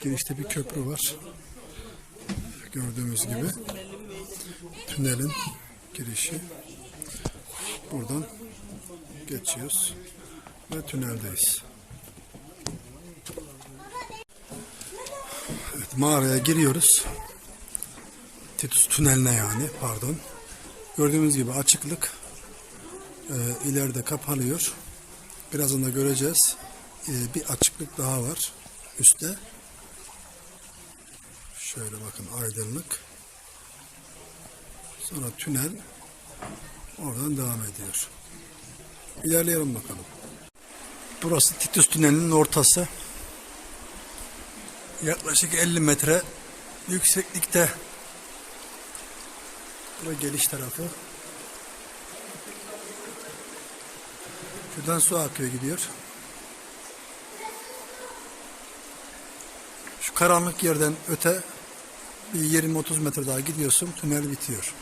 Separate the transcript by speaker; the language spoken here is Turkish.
Speaker 1: girişte bir köprü var. Gördüğümüz gibi. Tünelin girişi. Buradan geçiyoruz ve tüneldeyiz. Evet, mağaraya giriyoruz. Titus tüneline yani pardon. Gördüğümüz gibi açıklık e, ileride kapanıyor. Birazdan da göreceğiz. Bir açıklık daha var üstte. Şöyle bakın aydınlık. Sonra tünel oradan devam ediyor. İlerleyelim bakalım. Burası Titus Tüneli'nin ortası. Yaklaşık 50 metre yükseklikte. Bu geliş tarafı. Şuradan su akıyor gidiyor. Şu karanlık yerden öte bir 20-30 metre daha gidiyorsun tünel bitiyor.